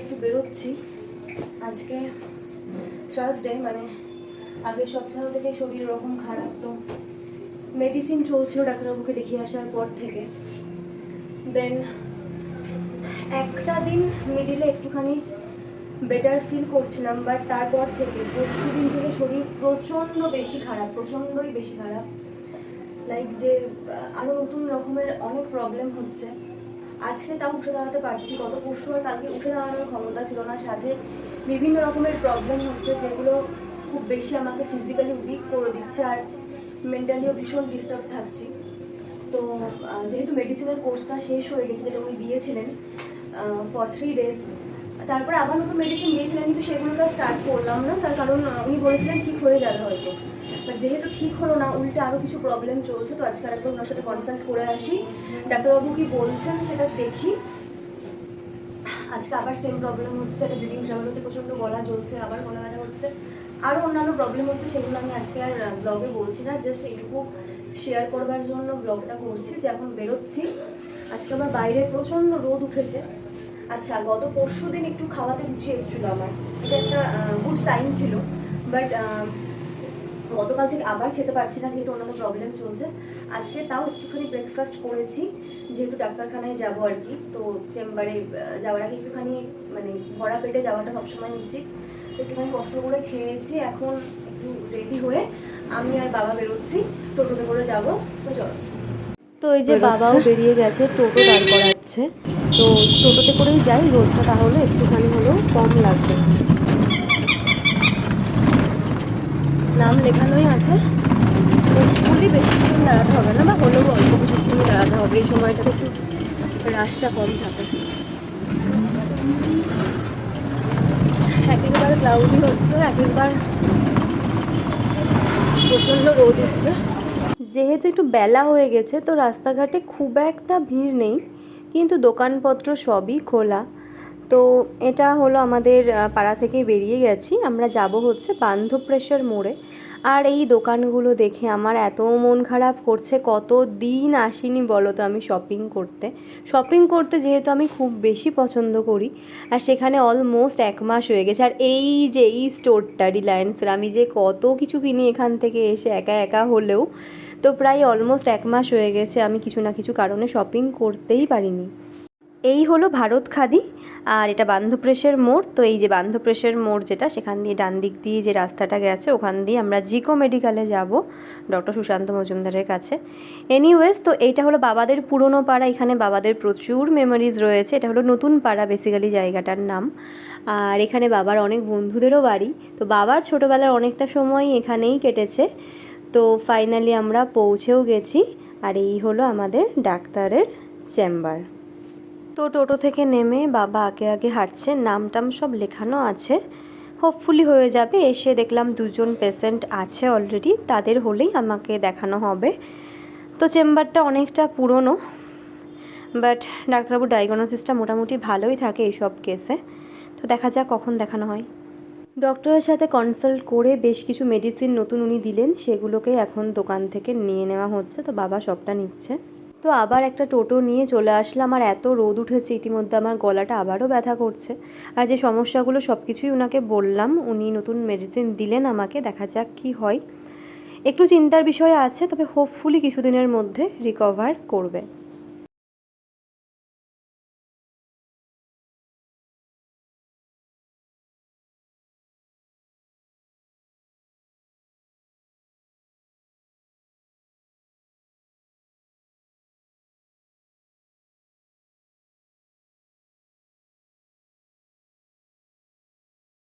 একটু বেরোচ্ছি। আজকে থার্সডে মানে আগের সপ্তাহ থেকে শরীর ওরকম খারাপ, তো মেডিসিন চলছিল ডাক্তারবাবুকে দেখিয়ে আসার পর থেকে। দেন একটা দিন মিডিলে একটুখানি বেটার ফিল করছিলাম বাট তারপর থেকে পরশু দিন থেকে শরীর প্রচণ্ড বেশি খারাপ, প্রচণ্ডই বেশি খারাপ। লাইক যে আরও নতুন রকমের অনেক প্রবলেম হচ্ছে। আজকে তাও উঠে দাঁড়াতে পারছি। গত পরশু আর কালকে উঠে দাঁড়ানোর ক্ষমতা ছিল না। সাথে বিভিন্ন রকমের প্রবলেম হচ্ছে, যেগুলো খুব বেশি আমাকে ফিজিক্যালি উইক করে দিচ্ছে আর মেন্টালিও ভীষণ ডিস্টার্ব থাকছি। তো যেহেতু মেডিসিনের কোর্সটা শেষ হয়ে গেছে, যেটা উনি দিয়েছিলেন ফর থ্রি ডেজ তারপরে আবার নতুন মেডিসিন দিয়েছিলেন কিন্তু সেগুলোকে স্টার্ট করলাম না। তার কারণ উনি বলেছিলেন ঠিক হয়ে যাবে হয়তো। বাট যেহেতু ঠিক হলো না, উল্টে আরও কিছু প্রবলেম চলছে, তো আজকে আরেকবার ওনার সাথে কনসাল্ট করে আসি। ডাক্তারবাবু কি বলছেন সেটা দেখি। আজকে আবার সেম প্রবলেম হচ্ছে, একটা ব্লিডিং ট্রাভেল হচ্ছে, প্রচণ্ড গলা জ্বলছে, আবার গলা ব্যথা হচ্ছে। আরও অন্যান্য প্রবলেম হচ্ছে, সেগুলো আমি আজকে আর ব্লগে বলছি না। জাস্ট এইটুকু শেয়ার করবার জন্য ব্লগটা করছি যে এখন বেরোচ্ছি। আজকে আমার বাইরে প্রচণ্ড রোদ উঠেছে। আচ্ছা গত পরশু দিন একটু খাওয়াতে রুচি এসেছিল আমার। এটা একটা গুড সাইন ছিল বাট গতকাল থেকে আবার খেতে পারছি না, যেহেতু অন্যান্য প্রবলেম চলছে। আজকে তাও একটুখানি ব্রেকফাস্ট করেছি, যেহেতু ডাক্তারখানায় যাব আর কি, তো চেম্বারে যাওয়ার আগে একটুখানি মানে ভরা পেটে যাওয়াটা সবসময় উচিত। তো একটুখানি কষ্ট করে খেয়েছি, এখন একটু রেডি হয়ে আমি আর বাবা বেরোচ্ছি, টোটোতে করে যাব। তো চলো। তো এই যে বাবাও বেরিয়ে গেছে টোটো দাঁড় করাচ্ছে। তো টোটোতে করেই যাই রোদটা তাহলে একটুখানি হলেও কম লাগবে। নাম লেখানোই আছে। ফুলি বেশিক্ষণ দাঁড়াতে হবে না বা হলেও অল্প কিছুক্ষণই দাঁড়াতে হবে। এই সময়টাতে একটু রাশটা কম থাকে। এক একবার ক্লাউডি হচ্ছে এক একবার প্রচণ্ড রোদ উঠছে। যেহেতু একটু বেলা হয়ে গেছে, তো রাস্তাঘাটে খুব একটা ভিড় নেই, কিন্তু দোকানপত্র সবই খোলা। তো এটা হলো আমাদের পাড়া থেকে বেরিয়ে গেছি। আমরা যাব হচ্ছে বান্ধবপ্রেশার মোড়ে। আর এই দোকানগুলো দেখে আমার এত মন খারাপ করছে, কত দিন আসিনি বলো তো আমি শপিং করতে। শপিং করতে যেহেতু আমি খুব বেশি পছন্দ করি, আর সেখানে অলমোস্ট এক মাস হয়ে গেছে। আর এই যে, এই স্টোরটা রিলায়েন্সের আমি যে কত কিছু কিনি এখান থেকে এসে একা একা হলেও, তো প্রায় অলমোস্ট এক মাস হয়ে গেছে আমি কিছু না কিছু কারণে শপিং করতেই পারিনি। এই হলো ভারত খাদি, আর এটা বান্ধপ্রেশের মোড়। তো এই যে বান্ধপ্রেশের মোড় যেটা, সেখান দিয়ে ডান দিক দিয়ে যে রাস্তাটা গেছে, ওখান দিয়ে আমরা জিকো মেডিকেলে যাব, ডক্টর সুশান্ত মজুমদারের কাছে। এনিওয়েজ তো এইটা হলো বাবাদের পুরনো পাড়া, এখানে বাবাদের প্রচুর মেমোরিজ রয়েছে। এটা হলো নতুন পাড়া বেসিক্যালি জায়গাটার নাম। আর এখানে বাবার অনেক বন্ধুদেরও বাড়ি। তো বাবার ছোটোবেলার অনেকটা সময় এখানেই কেটেছে। তো ফাইনালি আমরা পৌঁছেও গেছি, আর এই হলো আমাদের ডাক্তারের চেম্বার তো টোটো থেকে নেমে বাবা আগে আগে হাঁটছে নাম টাম সব লেখানো আছে। হোপফুলি হয়ে যাবে, এসে দেখলাম দুজন পেশেন্ট আছে অলরেডি তাদের হলেই আমাকে দেখানো হবে। তো চেম্বারটা অনেকটা পুরনো বাট ডাক্তারবাবুর ডায়াগনোসিসটা মোটামুটি ভালোই থাকে এইসব কেসে তো দেখা যাক কখন দেখানো হয়। ডক্টরের সাথে কনসাল্ট করে বেশ কিছু মেডিসিন নতুন উনি দিলেন, সেগুলোকে এখন দোকান থেকে নিয়ে নেওয়া হচ্ছে, তো বাবা সবটা নিচ্ছে। তো আবার একটা টোটো নিয়ে চলে আসলাম আর এত রোদ উঠেছে, ইতিমধ্যে আমার গলাটা আবারও ব্যথা করছে। আর যে সমস্যাগুলো সব কিছুই ওনাকে বললাম, উনি নতুন মেডিসিন দিলেন আমাকে, দেখা যাক কি হয়। একটু চিন্তার বিষয় আছে, তবে হোপফুলি কিছুদিনের মধ্যে রিকভার করবে।